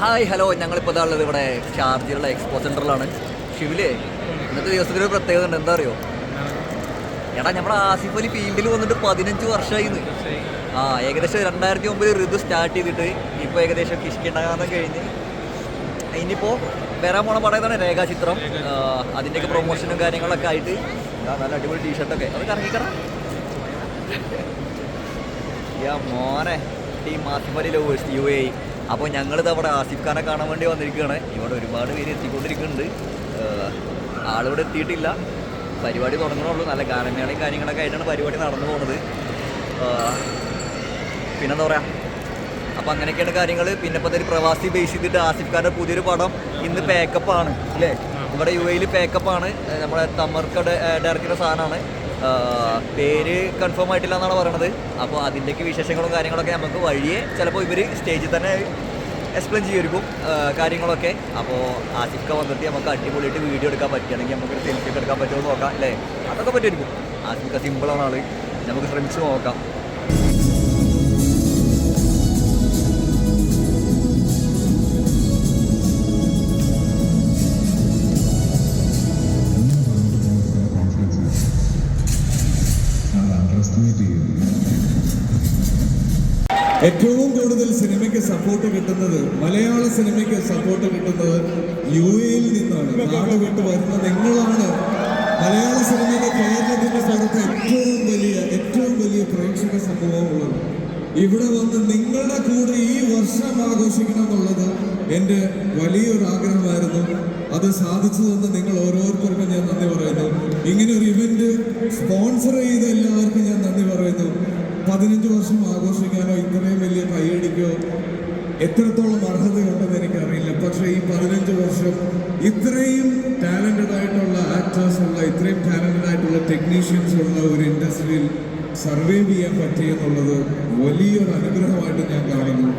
Hi hello ഞങ്ങളിപ്പോൾ ഉള്ളത് ഇവിടെ ഷാർജയിലുള്ള എക്സ്പോ സെന്ററിലാണ് ഷിവിലേ ഇന്നത്തെ ദിവസത്തിന് ഒരു പ്രത്യേകത ഉണ്ട്. എന്താ അറിയോ? എടാ നമ്മുടെ ആസിഫ് അലി ഫീൽഡിൽ വന്നിട്ട് പതിനഞ്ച് വർഷമായി ആ ഏകദേശം രണ്ടായിരത്തി ഒമ്പതിൽ ഋതു സ്റ്റാർട്ട് ചെയ്തിട്ട് ഇപ്പോൾ ഏകദേശം കിഷ്കിണ്ടാകാതെ കഴിഞ്ഞ്. ഇനിയിപ്പോൾ വരാൻ പോണ പടയതാണ് രേഖാചിത്രം. അതിന്റെയൊക്കെ പ്രൊമോഷനും കാര്യങ്ങളൊക്കെ ആയിട്ട്. നല്ല അടിപൊളി ടീഷർട്ടൊക്കെ അത് കറങ്ങിക്കറ യാ മോനെ. Team Asif Ali lovers U A അപ്പോൾ ഞങ്ങളിത് അവിടെ ആസിഫ് ഖാനെ കാണാൻ വേണ്ടി വന്നിരിക്കുകയാണ്. ഇവിടെ ഒരുപാട് പേര് എത്തിക്കൊണ്ടിരിക്കുന്നുണ്ട്. ആളിവിടെ എത്തിയിട്ടില്ല. പരിപാടി തുടങ്ങണുള്ളൂ. നല്ല ഗാനമേളയും കാര്യങ്ങളൊക്കെ ആയിട്ടാണ് പരിപാടി നടന്നു പോകുന്നത് പിന്നെന്താ പറയുക അപ്പം അങ്ങനെയൊക്കെയാണ് കാര്യങ്ങൾ പിന്നെ ഇപ്പോൾ ഒരു പ്രവാസി ബേസ് ചെയ്തിട്ട് ആസിഫ് ഖാന്റെ പുതിയൊരു പടം ഇന്ന് പാക്കപ്പാണ് അല്ലേ? ഇവിടെ യു എയിൽ പാക്കപ്പാണ് നമ്മുടെ തമർക്ക ഡയറക്ടറുടെ സാധനമാണ്. പേര് കൺഫേം ആയിട്ടില്ല എന്നാണ് പറയണത്. അപ്പോൾ അതിന്റെയൊക്കെ വിശേഷങ്ങളും കാര്യങ്ങളൊക്കെ നമുക്ക് വഴിയെ ചിലപ്പോൾ ഇവർ സ്റ്റേജിൽ തന്നെ എക്സ്പ്ലെയിൻ ചെയ്യുമായിരിക്കും കാര്യങ്ങളൊക്കെ. അപ്പോൾ ആ ചിക്ക വന്നിട്ട് നമുക്ക് അടിപൊളിയായിട്ട് വീഡിയോ എടുക്കാൻ പറ്റുകയാണെങ്കിൽ നമുക്ക് സെൽഫി ഒക്കെ എടുക്കാൻ പറ്റുമോ നോക്കാം അല്ലേ? അതൊക്കെ പറ്റുമായിരിക്കും ആ ചിക്ക സിമ്പിളാണ് ആൾ. നമുക്ക് ശ്രമിച്ച് നോക്കാം. ഏറ്റവും കൂടുതൽ സിനിമയ്ക്ക് സപ്പോർട്ട് കിട്ടുന്നത് മലയാള സിനിമയ്ക്ക് സപ്പോർട്ട് കിട്ടുന്നത് യു എയിൽ നിന്നാണ്. നാട് വിട്ട് വരുന്ന നിങ്ങളാണ് മലയാള സിനിമയുടെ കേരളത്തിന്റെ പുറത്ത് ഏറ്റവും വലിയ ഏറ്റവും വലിയ പ്രേക്ഷക സംഭവമുള്ളത് ഇവിടെ വന്ന് നിങ്ങളുടെ കൂടെ ഈ വർഷം ആഘോഷിക്കണം എന്നുള്ളത് എന്റെ വലിയൊരു ആഗ്രഹമായിരുന്നു. അത് സാധിച്ചു നിങ്ങൾ ഓരോരുത്തർക്കും ഞാൻ നന്ദി പറയുന്നു. ഇങ്ങനെ ഒരു ഇവന്റ് സ്പോൺസർ ചെയ്ത എല്ലാവർക്കും ഞാൻ നന്ദി പറയുന്നു. പതിനഞ്ച് വർഷം ആഘോഷിക്കാനോ എത്രത്തോളം അർഹതയുണ്ടെന്ന് എനിക്കറിയില്ല. പക്ഷേ ഈ പതിനഞ്ച് വർഷം ഇത്രയും ടാലന്റഡ് ആയിട്ടുള്ള ആക്ടേഴ്സ് ഉള്ള ഇത്രയും ടാലന്റഡ് ആയിട്ടുള്ള ടെക്നീഷ്യൻസ് ഉള്ള ഒരു ഇൻഡസ്ട്രിയിൽ സർവേ ചെയ്യാൻ പറ്റിയെന്നുള്ളത് വലിയൊരു അനുഗ്രഹമായിട്ട് ഞാൻ കാണുന്നു.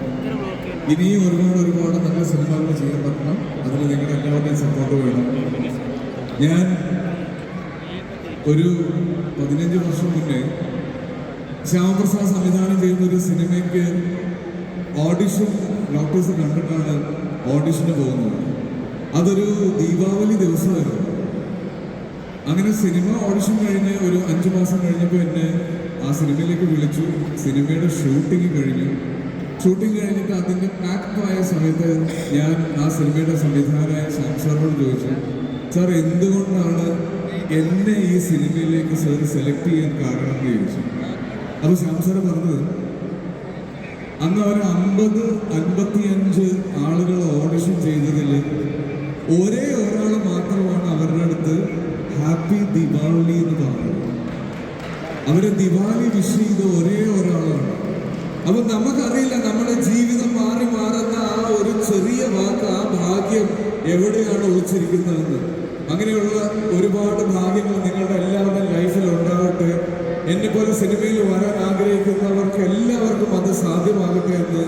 ഇനിയും ഒരുപാട് ഒരുപാട് നല്ല സിനിമകൾ ചെയ്യാൻ പറ്റണം. അതിന് നിങ്ങളുടെ എല്ലാവരുടെയും സപ്പോർട്ട് വേണം. ഞാൻ ഒരു പതിനഞ്ച് വർഷം മുന്നേ ശ്യാമപ്രസാദ് സംവിധാനം ചെയ്യുന്ന ഒരു സിനിമയ്ക്ക് ഓഡിഷൻ ഡോക്ടേഴ്സ് കണ്ടിട്ടാണ് ഓഡിഷന് പോകുന്നത്. അതൊരു ദീപാവലി ദിവസമായിരുന്നു അങ്ങനെ സിനിമ ഓഡിഷൻ കഴിഞ്ഞ് ഒരു അഞ്ച് മാസം കഴിഞ്ഞപ്പോൾ എന്നെ ആ സിനിമയിലേക്ക് വിളിച്ചു. സിനിമയുടെ ഷൂട്ടിംഗ് കഴിഞ്ഞു. ഷൂട്ടിംഗ് കഴിഞ്ഞിട്ട് അതിന്റെ പാക്ട് ആയ സമയത്ത് ഞാൻ ആ സിനിമയുടെ സംവിധായകനായ ശ്യാം സാറിനോട് ചോദിച്ചു സാർ എന്തുകൊണ്ടാണ് എന്നെ ഈ സിനിമയിലേക്ക് സാർ സെലക്ട് ചെയ്യാൻ കാരണം എന്ന് ചോദിച്ചു? അപ്പോൾ ശ്യാം പറഞ്ഞത് അന്ന് അവർ അമ്പത് അൻപത്തിയഞ്ച് ആളുകൾ ഓഡിഷൻ ചെയ്തതിൽ ഒരേ ഒരാൾ മാത്രമാണ് അവരുടെ അടുത്ത് ഹാപ്പി ദീപാവലി എന്ന് പറഞ്ഞത് അവരെ ദീപാവലി വിഷ് ചെയ്ത ഒരേ ഒരാളാണ്. അപ്പൊ നമുക്കറിയില്ല നമ്മുടെ ജീവിതം മാറി മാറുന്ന ആ ഒരു ചെറിയ വാക്ക് ആ ഭാഗ്യം എവിടെയാണ് ഒളിച്ചിരിക്കുന്നതെന്ന്. അങ്ങനെയുള്ള ഒരുപാട് ഭാഗ്യങ്ങൾ നിങ്ങളുടെ ഉണ്ടാവട്ടെ എന്നെ പോലെ സിനിമയിൽ വരാൻ ആഗ്രഹിക്കുന്നവർക്ക് എല്ലാവർക്കും അത് സാധ്യമാകട്ടെ എന്ന്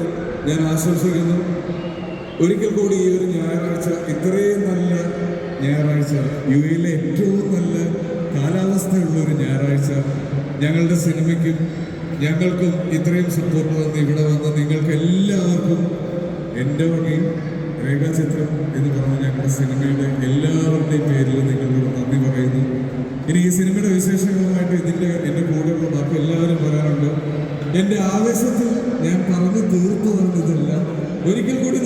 ഞാൻ ആശംസിക്കുന്നു. ഒരിക്കൽ കൂടി ഈ ഒരു ഞായറാഴ്ച ഇത്രയും നല്ല ഞായറാഴ്ച യു എയിലെ ഏറ്റവും നല്ല കാലാവസ്ഥയുള്ള ഒരു ഞായറാഴ്ച. ഞങ്ങളുടെ സിനിമയ്ക്കും ഞങ്ങൾക്കും ഇത്രയും സപ്പോർട്ട് തന്ന് ഇവിടെ വന്ന് നിങ്ങൾക്ക് എല്ലാവർക്കും എന്റെ വകയും രേഖാചിത്രം എന്ന് പറഞ്ഞ ഞങ്ങളുടെ സിനിമയുടെ എല്ലാവരുടെയും പേരിൽ നിങ്ങളോട് നന്ദി പറയുന്നു. ഇനി ഈ സിനിമയുടെ വിശേഷങ്ങളുമായിട്ട് ഇതിന്റെ എന്റെ ആവേശത്തിൽ ഞാൻ പറഞ്ഞു തീർത്തു പറഞ്ഞതല്ല ഒരിക്കൽ കൂടി